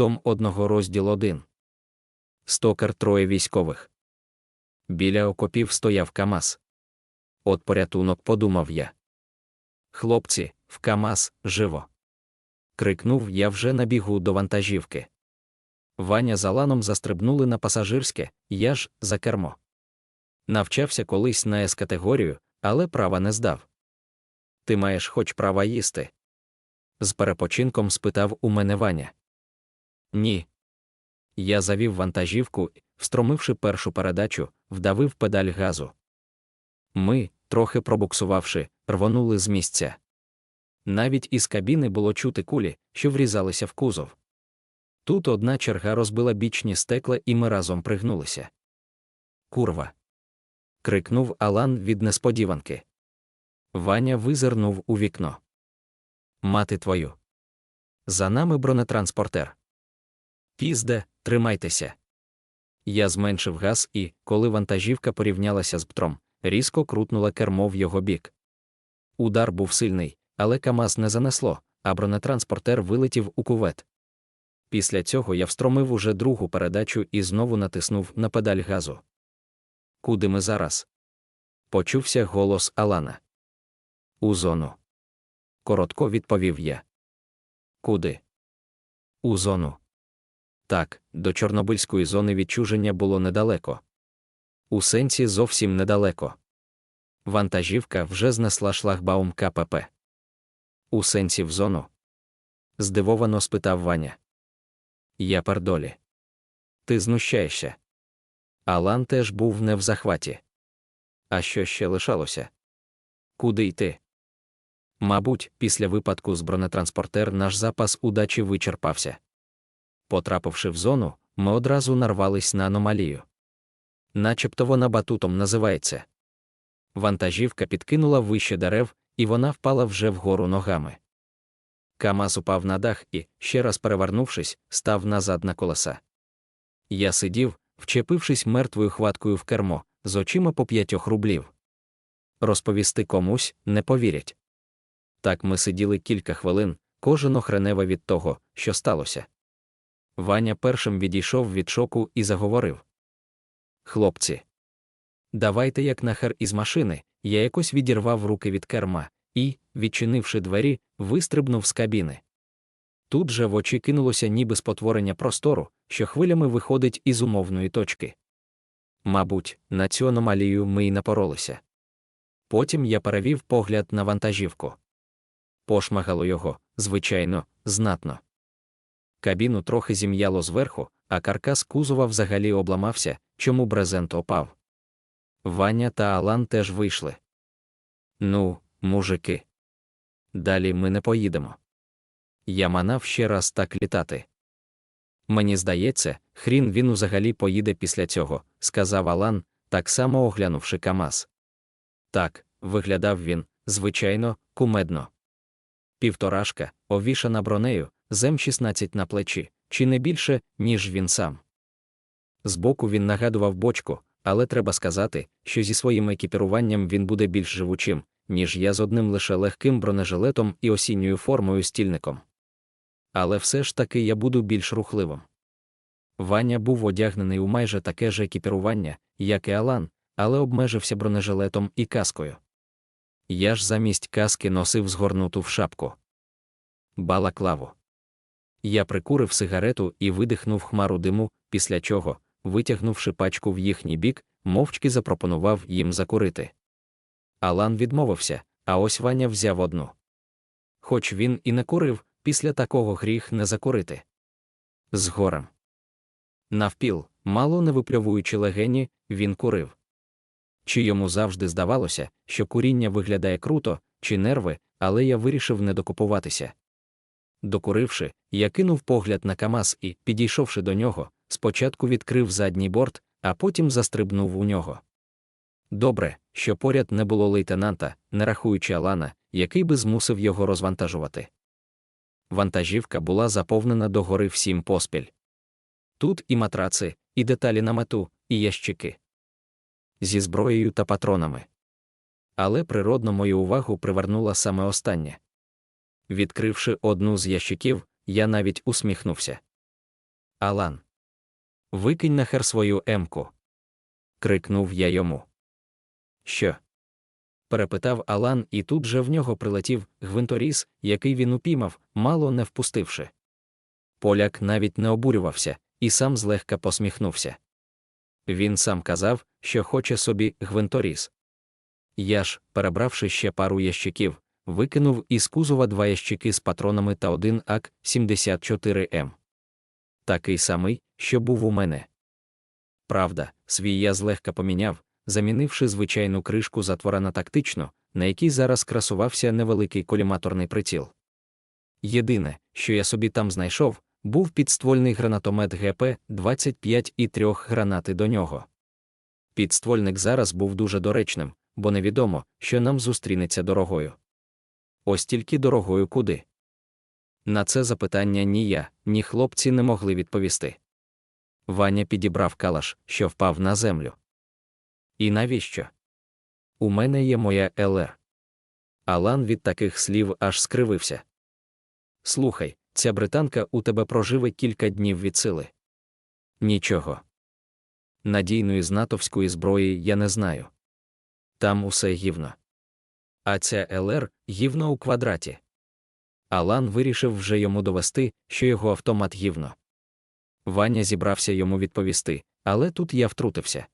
Том одного розділ один. Стокер троє військових. Біля окопів стояв Камаз. От порятунок подумав я. Хлопці, в Камаз, живо. крикнув я вже на бігу до вантажівки. Ваня з Аланом застрибнули на пасажирське, я ж за кермо. Навчався колись на С-категорію, але права не здав. Ти маєш хоч права їсти? З перепочинком спитав у мене Ваня. Ні. Я завів вантажівку встромивши першу передачу, вдавив педаль газу. Ми, трохи пробуксувавши, рвонули з місця. Навіть із кабіни було чути кулі, що врізалися в кузов. Тут одна черга розбила бічні стекла, і ми разом пригнулися. Курва. крикнув Алан від несподіванки. Ваня визирнув у вікно. Мати твою. За нами бронетранспортер. Пізде, тримайтеся. Я зменшив газ і, коли вантажівка порівнялася з птром, різко крутнула кермо в його бік. Удар був сильний, але Камаз не занесло, а бронетранспортер вилетів у кувет. Після цього я встромив уже другу передачу і знову натиснув на педаль газу. Куди ми зараз? Почувся голос Алана. У зону. Коротко відповів я. Куди? У зону. Так, до Чорнобильської зони відчуження було недалеко. У сенсі зовсім недалеко. Вантажівка вже знесла шлагбаум КПП. У сенсі в зону? здивовано спитав Ваня. Я пердолі. Ти знущаєшся. Алан теж був не в захваті. А що ще лишалося? Куди йти? Мабуть, після випадку з бронетранспортер наш запас удачі вичерпався. Потрапивши в зону, ми одразу нарвались на аномалію. Начебто вона батутом називається. Вантажівка підкинула вище дерев, і вона впала вже вгору ногами. Камаз упав на дах і, ще раз перевернувшись, став назад на колеса. Я сидів, вчепившись мертвою хваткою в кермо, з очима по п'ятьох рублів. Розповісти комусь не повірять. Так ми сиділи кілька хвилин, кожен охренева від того, що сталося. Ваня першим відійшов від шоку і заговорив: Хлопці, давайте як нахер із машини, я якось відірвав руки від керма і, відчинивши двері, вистрибнув з кабіни. Тут же в очі кинулося ніби спотворення простору, що хвилями виходить із умовної точки. Мабуть, на цю аномалію ми й напоролися. Потім я перевів погляд на вантажівку. Пошмагало його, звичайно, знатно. Кабіну трохи зім'яло зверху, а каркас кузова взагалі обламався, чому брезент опав. Ваня та Алан теж вийшли. Ну, мужики. Далі ми не поїдемо. Я манав ще раз так літати. Мені здається, хрін він взагалі поїде після цього, сказав Алан, так само оглянувши Камаз. Так, виглядав він, звичайно, кумедно. Півторашка, овішана бронею, зем 16 на плечі, чи не більше, ніж він сам. Збоку він нагадував бочку, але треба сказати, що зі своїм екіпіруванням він буде більш живучим, ніж я з одним лише легким бронежилетом і осінньою формою стільником. Але все ж таки я буду більш рухливим. Ваня був одягнений у майже таке ж екіпірування, як і Алан, але обмежився бронежилетом і каскою. Я ж замість каски носив згорнуту в шапку. Балаклаву. Я прикурив сигарету і видихнув хмару диму, після чого, витягнувши пачку в їхній бік, мовчки запропонував їм закурити. Алан відмовився, а ось Ваня взяв одну. Хоч він і не курив, після такого гріх не закурити. Згорем. Навпіл, мало не випльовуючи легені, він курив. Чи йому завжди здавалося, що куріння виглядає круто, чи нерви, але я вирішив не докупуватися. Докуривши, я кинув погляд на Камаз і, підійшовши до нього, спочатку відкрив задній борт, а потім застрибнув у нього. Добре, що поряд не було лейтенанта, не рахуючи Алана, який би змусив його розвантажувати. Вантажівка була заповнена догори всім поспіль. Тут і матраци, і деталі намету, і ящики. Зі зброєю та патронами. Але природно мою увагу привернула саме останнє. Відкривши одну з ящиків, я навіть усміхнувся. Алан. Викинь нахер свою емку. крикнув я йому. Що? перепитав Алан, і тут же в нього прилетів гвинторіз, який він упіймав, мало не впустивши. Поляк навіть не обурювався і сам злегка посміхнувся. Він сам казав, що хоче собі гвинторіз. Я ж, перебравши ще пару ящиків, викинув із кузова два ящики з патронами та один АК-74М. Такий самий, що був у мене. Правда, свій я злегка поміняв, замінивши звичайну кришку затвора на тактичну, на якій зараз красувався невеликий коліматорний приціл. Єдине, що я собі там знайшов, був підствольний гранатомет ГП-25 і трьох гранати до нього. Підствольник зараз був дуже доречним, бо невідомо, що нам зустрінеться дорогою. Ось тільки дорогою куди. На це запитання ні я, ні хлопці не могли відповісти. Ваня підібрав калаш, що впав на землю. І навіщо? У мене є моя ЛР. Алан від таких слів аж скривився. Слухай, ця британка у тебе проживе кілька днів від сили. Нічого. Надійної з натовської зброї я не знаю. Там усе гівно. А ця ЛР гівно у квадраті. Алан вирішив вже йому довести, що його автомат гівно. Ваня зібрався йому відповісти, але тут я втрутився.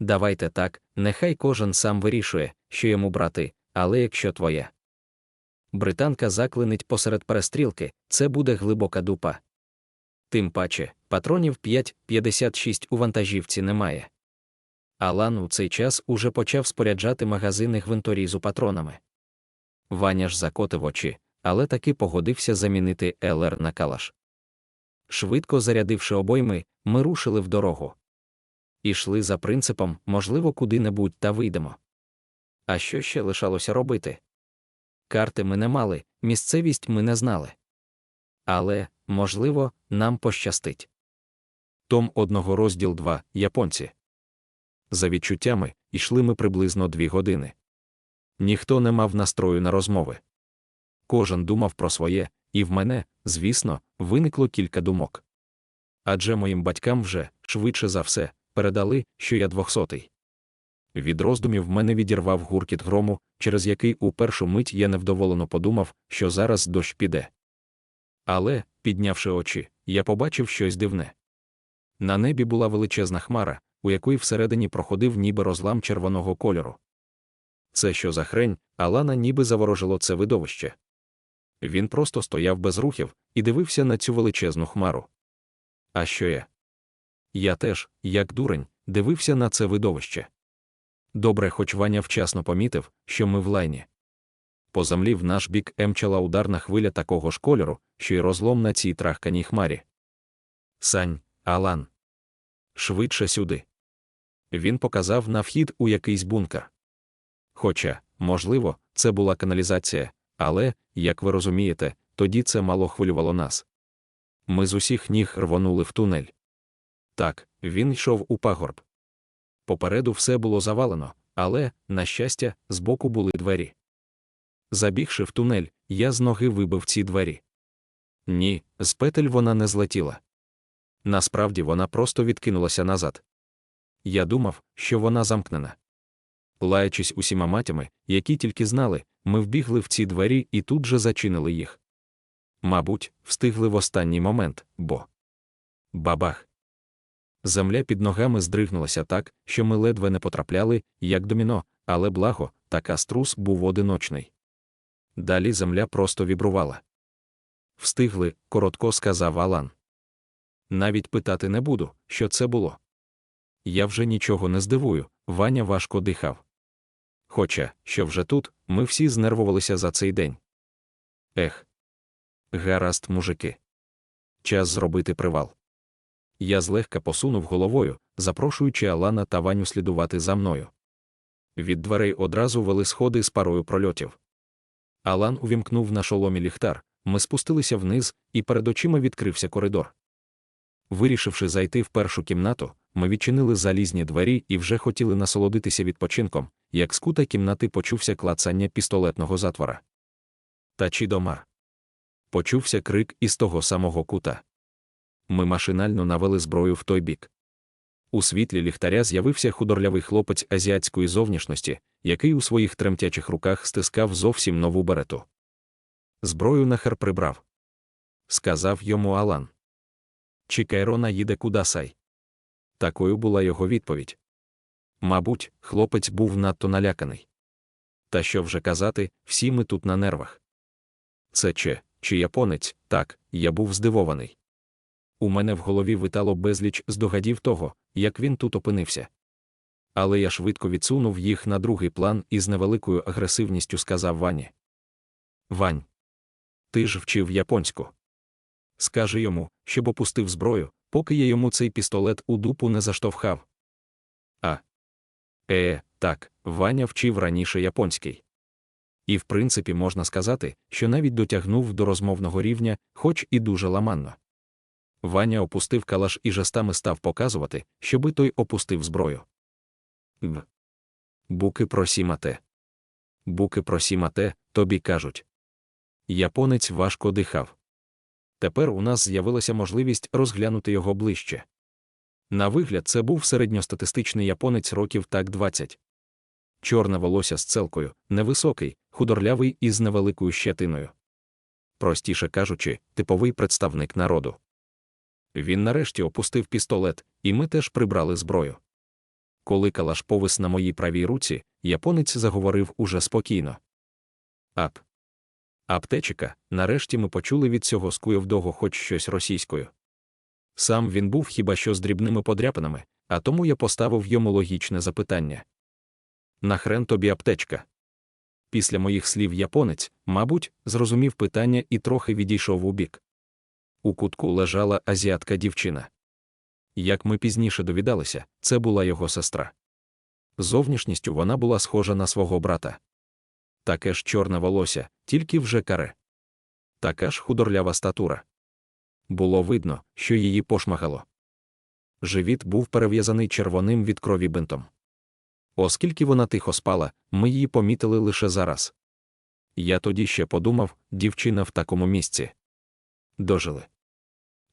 Давайте так, нехай кожен сам вирішує, що йому брати, але якщо твоя британка заклинить посеред перестрілки, це буде глибока дупа. Тим паче, патронів 5,56 у вантажівці немає. Алан у цей час уже почав споряджати магазини гвинторізу патронами. Ваня ж закотив очі, але таки погодився замінити ЛР на калаш. Швидко зарядивши обойми, ми рушили в дорогу. Ішли за принципом, можливо, куди-небудь та вийдемо. А що ще лишалося робити? Карти ми не мали, місцевість ми не знали. Але, можливо, нам пощастить. Том одного розділ 2 Японці. За відчуттями, йшли ми приблизно дві години. Ніхто не мав настрою на розмови. Кожен думав про своє, і в мене, звісно, виникло кілька думок. Адже моїм батькам вже, швидше за все, передали, що я двохсотий. Від роздумів мене відірвав гуркіт грому, через який у першу мить я невдоволено подумав, що зараз дощ піде. Але, піднявши очі, я побачив щось дивне. На небі була величезна хмара, у якої всередині проходив ніби розлам червоного кольору. Це що за хрень, Алана ніби заворожило це видовище. Він просто стояв без рухів і дивився на цю величезну хмару. А що я? Я теж, як дурень, дивився на це видовище. Добре, хоч Ваня вчасно помітив, що ми в лайні. По землі в наш бік емчала ударна хвиля такого ж кольору, що й розлом на цій трахканій хмарі. Сань, Алан. Швидше сюди. Він показав на вхід у якийсь бункер. Хоча, можливо, це була каналізація, але, як ви розумієте, тоді це мало хвилювало нас. Ми з усіх ніг рвонули в тунель. Так, він йшов у пагорб. Попереду все було завалено, але, на щастя, збоку були двері. Забігши в тунель, я з ноги вибив ці двері. Ні, з петель вона не злетіла. Насправді вона просто відкинулася назад. Я думав, що вона замкнена. Лаючись усіма матями, які тільки знали, ми вбігли в ці двері і тут же зачинили їх. Мабуть, встигли в останній момент, бо. Бабах. Земля під ногами здригнулася так, що ми ледве не потрапляли, як доміно, але благо, така струс був одиночний. Далі земля просто вібрувала. Встигли, коротко сказав Алан. Навіть питати не буду, що це було. Я вже нічого не здивую, Ваня важко дихав. Хоча, що вже тут, ми всі знервувалися за цей день. Ех. Гаразд, мужики. Час зробити привал. Я злегка посунув головою, запрошуючи Алана та Ваню слідувати за мною. Від дверей одразу вели сходи з парою прольотів. Алан увімкнув на шоломі ліхтар, ми спустилися вниз, і перед очима відкрився коридор. Вирішивши зайти в першу кімнату, ми відчинили залізні двері і вже хотіли насолодитися відпочинком, як з кута кімнати почувся клацання пістолетного затвора. Та чи домар. Почувся крик із того самого кута. ми машинально навели зброю в той бік. У світлі ліхтаря з'явився худорлявий хлопець азіатської зовнішності, який у своїх тремтячих руках стискав зовсім нову берету. Зброю нахер прибрав. Сказав йому Алан. Чікайрона їде кудасай. Такою була його відповідь. Мабуть, хлопець був надто наляканий. Та що вже казати, всі ми тут на нервах. Це че, чи японець, так, я був здивований. У мене в голові витало безліч здогадів того, як він тут опинився. Але я швидко відсунув їх на другий план і з невеликою агресивністю сказав Вані. Вань, ти ж вчив японську. Скажи йому, щоб опустив зброю, поки я йому цей пістолет у дупу не заштовхав. А. Е, так, Ваня вчив раніше японський. І, в принципі, можна сказати, що навіть дотягнув до розмовного рівня, хоч і дуже ламанно. Ваня опустив калаш і жестами став показувати, щоби той опустив зброю. В. Буки просімате. Буки просімате, тобі кажуть. Японець важко дихав. Тепер у нас з'явилася можливість розглянути його ближче. На вигляд, це був середньостатистичний японець років так 20. Чорне волосся з целкою, невисокий, худорлявий і з невеликою щетиною. Простіше кажучи, типовий представник народу. Він нарешті опустив пістолет, і ми теж прибрали зброю. Коли калаш повис на моїй правій руці, японець заговорив уже спокійно. Ап. Аптечика, нарешті ми почули від цього скуєвдого хоч щось російською. Сам він був хіба що з дрібними подряпинами, а тому я поставив йому логічне запитання. Нахрен тобі аптечка? Після моїх слів японець, мабуть, зрозумів питання і трохи відійшов у бік. У кутку лежала азіатка дівчина. Як ми пізніше довідалися, це була його сестра. Зовнішністю вона була схожа на свого брата. Таке ж чорне волосся, тільки вже каре. Така ж худорлява статура. Було видно, що її пошмагало. Живіт був перев'язаний червоним від крові бинтом. Оскільки вона тихо спала, ми її помітили лише зараз. Я тоді ще подумав, дівчина в такому місці. Дожили.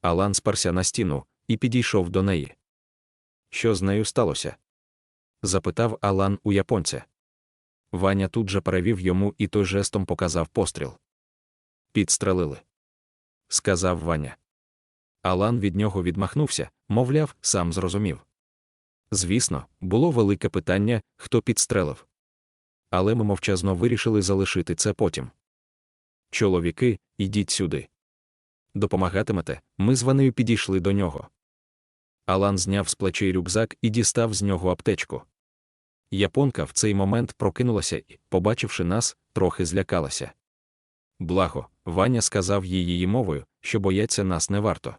Алан сперся на стіну і підійшов до неї. Що з нею сталося? запитав Алан у японця. Ваня тут же перевів йому і той жестом показав постріл. Підстрелили. Сказав Ваня. Алан від нього відмахнувся, мовляв, сам зрозумів. Звісно, було велике питання, хто підстрелив. Але ми мовчазно вирішили залишити це потім. Чоловіки, ідіть сюди. Допомагатимете, ми з Ванею підійшли до нього. Алан зняв з плечей рюкзак і дістав з нього аптечку. Японка в цей момент прокинулася і, побачивши нас, трохи злякалася. Благо, Ваня сказав їй її мовою, що бояться нас не варто.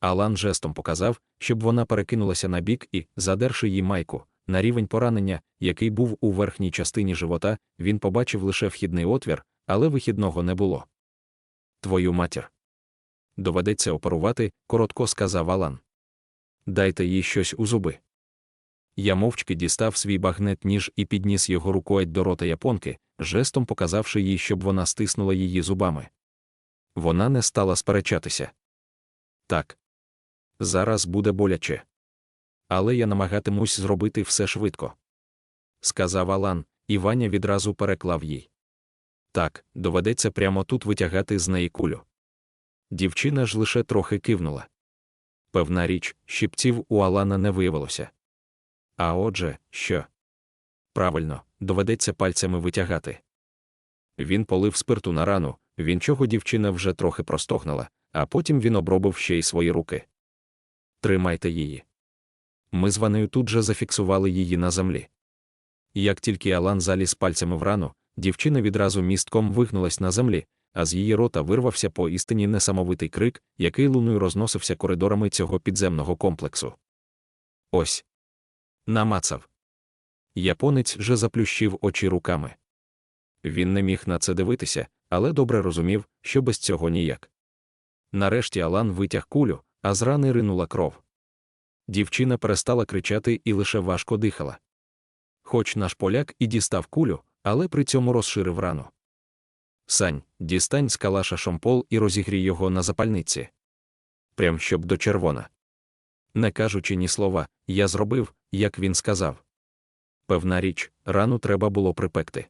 Алан жестом показав, щоб вона перекинулася на бік і, задерши їй майку, на рівень поранення, який був у верхній частині живота, він побачив лише вхідний отвір, але вихідного не було. Твою матір. Доведеться оперувати, коротко сказав Алан. Дайте їй щось у зуби. Я мовчки дістав свій багнет ніж і підніс його рукою до рота японки, жестом показавши їй, щоб вона стиснула її зубами. Вона не стала сперечатися. Так. Зараз буде боляче. Але я намагатимусь зробити все швидко. Сказав Алан, і Ваня відразу переклав їй. Так, доведеться прямо тут витягати з неї кулю. Дівчина ж лише трохи кивнула. Певна річ, щипців у Алана не виявилося. А отже, що? Правильно, доведеться пальцями витягати. Він полив спирту на рану, він чого дівчина вже трохи простогнала, а потім він обробив ще й свої руки. Тримайте її. Ми з Ванею тут же зафіксували її на землі. Як тільки Алан заліз пальцями в рану, дівчина відразу містком вигнулась на землі, а з її рота вирвався по істині несамовитий крик, який луною розносився коридорами цього підземного комплексу. Ось. Намацав. Японець же заплющив очі руками. Він не міг на це дивитися, але добре розумів, що без цього ніяк. Нарешті Алан витяг кулю, а з рани ринула кров. Дівчина перестала кричати і лише важко дихала. Хоч наш поляк і дістав кулю, але при цьому розширив рану. Сань, дістань з калаша шомпол і розігрій його на запальниці. прям щоб до червона. Не кажучи ні слова, я зробив, як він сказав. Певна річ, рану треба було припекти.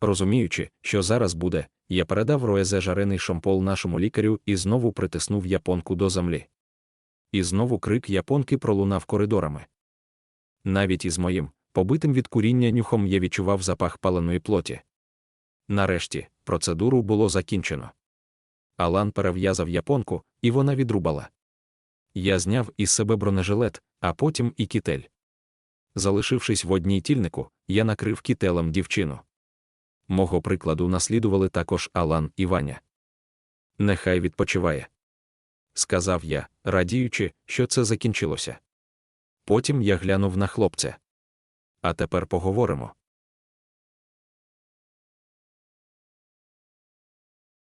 Розуміючи, що зараз буде, я передав роезе жарений шомпол нашому лікарю і знову притиснув японку до землі. І знову крик японки пролунав коридорами. Навіть із моїм, побитим від куріння нюхом я відчував запах паленої плоті. Нарешті, процедуру було закінчено. Алан перев'язав японку, і вона відрубала. Я зняв із себе бронежилет, а потім і кітель. Залишившись в одній тільнику, я накрив кітелем дівчину. Мого прикладу наслідували також Алан і Ваня. Нехай відпочиває. Сказав я, радіючи, що це закінчилося. Потім я глянув на хлопця. А тепер поговоримо.